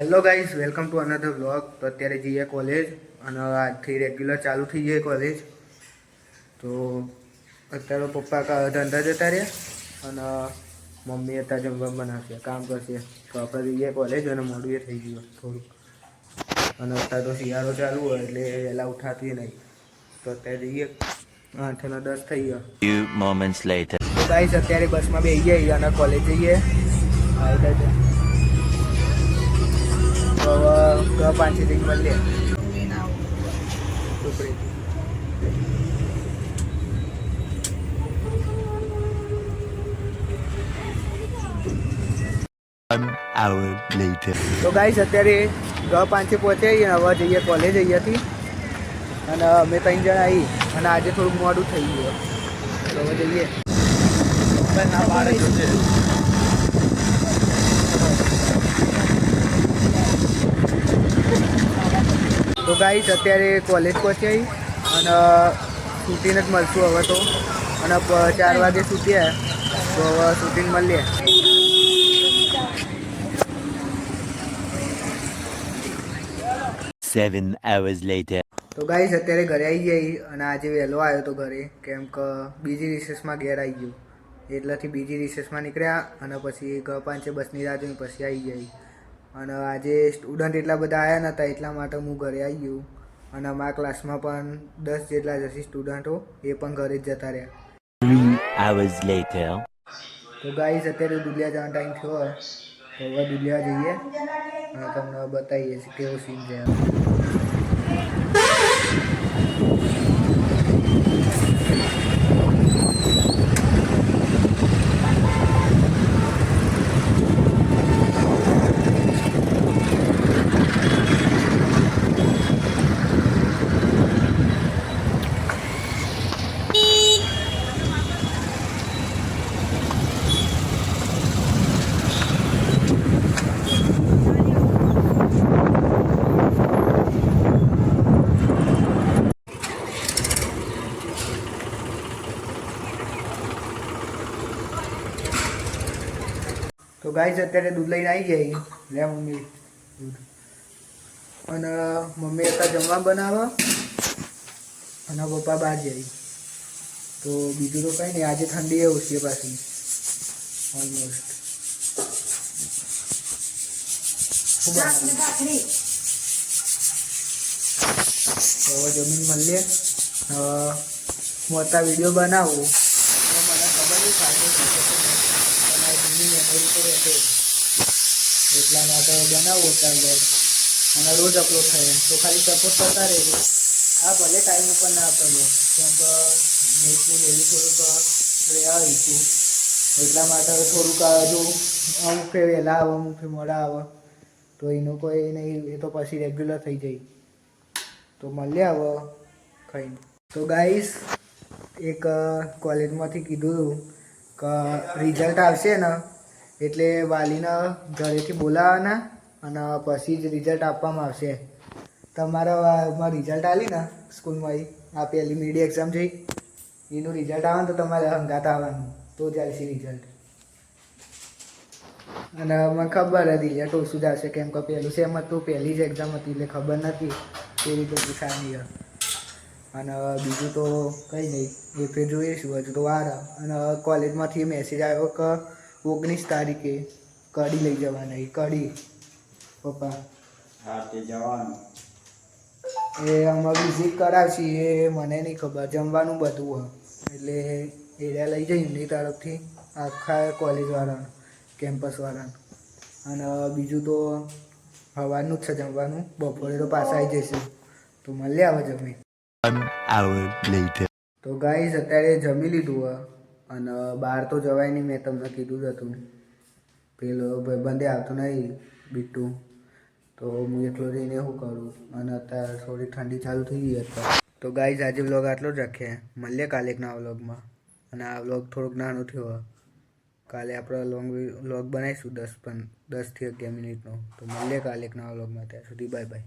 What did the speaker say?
Hello guys welcome to another blog તો અત્યારે જઈએ કોલેજ અને આજથી રેગ્યુલર ચાલુ થઈ જાય કોલેજ તો અત્યારે પપ્પા કા ધંધા જતા રહ્યા અને મમ્મી અત્યારે જમવા બનાવશે કામ કરશે. તો આપણે જઈએ કોલેજ અને મોડું એ થઈ ગયું થોડુંક. અને અત્યારે તો શિયાળો ચાલુ હોય એટલે વહેલા ઉઠાતી નહીં. તો અત્યારે જઈએ આઠ અને દસ થઈ ગયા. ગાઈસ અત્યારે બસમાં બેસી જઈએ અને કોલેજ જઈએ. આવતા છે તો હવે અત્યારે ગ પાંચે પહોંચ્યા છીએ હવે જઈએ કોલેજ અહીંયાથી. અને અમે ત્રણ જણા આવી અને આજે થોડુંક મોડું થઈ ગયું. હવે જઈએ. તો ગાઈસ અત્યારે કોલેજ પહોંચ્યા અને શૂટિંગ જ મળશું હવે તો. અને ચાર વાગે છૂટ્યા તો હવે શૂટિંગ મળીએ સેવન hours later. તો ગાઈસ અત્યારે ઘરે આવી ગઈ અને આજે વહેલો આવ્યો તો ઘરે. કેમ કે બીજી રિસેસમાં ઘેર આવી ગયો. એટલાથી બીજી રિસેસમાં નીકળ્યા અને પછી ગ પાંચે બસની રાહ જોઈ પછી આવી ગઈ અને આજે સ્ટુડન્ટ એટલા બધા આવ્યા નહોતા એટલા માટે હું ઘરે આવી ગયું. અને અમારા ક્લાસમાં પણ દસ જેટલા જશે સ્ટુડન્ટો એ પણ ઘરે જ જતા રહ્યા. તો ગાઈસ અત્યારે દુલિયા જવાનો ટાઈમ થયો તો હવે દુલિયા જઈએ. અને તમને બતાવીએ છીએ કેવો સીન છે. તો ગાઈસ અત્યારે દૂધ લઈને આવી ગઈ લે મમ્મી. દૂધ અને મમ્મી અત્યારે જમવા બનાવવા. અને પપ્પા બહાર જાય તો બીજું તો કંઈ નહીં આજે ઠંડી એવું છે પાછી. ઓલમોસ્ટ તો જમીન મળીએ. હું અત્યારે વીડિયો બનાવું. મને ખબર નહીં તો રહેશે એટલા માટે બનાવું ચાલે અને રોજ અપલોડ થાય. તો ખાલી સપોર્ટ કરતા રહેજો. હા ભલે ટાઈમ ઉપર ના આપેલો કેમ કે ને એવી થોડુંક ઈચ્છું એટલા માટે થોડુંક હજુ અમુક ફે વહેલા આવે, અમુક ફે મોડા આવે. તો એનું કોઈ નહીં, એ તો પછી રેગ્યુલર થઈ જાય. તો મળીએ હવે ખાઈને. તો ગાઈસ એક કોલેજમાંથી કીધું કે રિઝલ્ટ આવશે ને, એટલે વાલીને ઘરેથી બોલાવવાના અને પછી જ રિઝલ્ટ આપવામાં આવશે તમારામાં રિઝલ્ટ આવી ને સ્કૂલમાં આ પહેલી મીડિયા એક્ઝામ છે, એનું રિઝલ્ટ આવે તો તમારે હંગાત આવવાનું, તો જ આવશે રિઝલ્ટ અને મને ખબર હતી રિઝલ્ટ ઓછું જ આવશે, કેમ કે પહેલું સેમ હતું, પહેલી જ એક્ઝામ હતી, એટલે ખબર નથી, કેવી રીતે પૂછાની છે. અને બીજું તો કંઈ નહીં એ ફેર જોઈશું હજુ તો વાર અને કોલેજમાંથી મેસેજ આવ્યો કે ઓગણીસ તારીખે કઢી લઈ જવાના કઢી પપ્પા. હા તે જવાનું. એ અમે વિઝિટ કરાવશી એ મને નહીં ખબર જમવાનું બધું હોય. એટલે એરિયા લઈ જઈ એમની તરફથી આખા કોલેજવાળા કેમ્પસવાળાનું અને બીજું તો સવારનું જ છે જમવાનું બપોરે તો પાછા આવી જઈશું. તો મળી આવે જમી. Hour later. તો ગાઈઝ અત્યારે જમી લીધું હોય અને બહાર તો જવાય નહીં, મેં તમને કીધું જ હતું. પેલો ભાઈબંધે આવતો નહીં, બીટુ. તો હું એકલો રહીને શું કરું? અને અત્યારે થોડી ઠંડી ચાલુ થઈ ગઈ અત્યારે. તો ગાઈઝ આજે વ્લોગ આટલો જ રાખીએ. મળીએ કાલે એકના વ્લોગમાં અને આ વ્લોગ થોડોક નાનો થયો. કાલે આપણે લોંગ વ્લોગ બનાવીશું દસ પણ દસથી અગિયાર મિનિટનો. તો મળીએ કાલે એકના વ્લોગમાં ત્યાં સુધી બાય બાય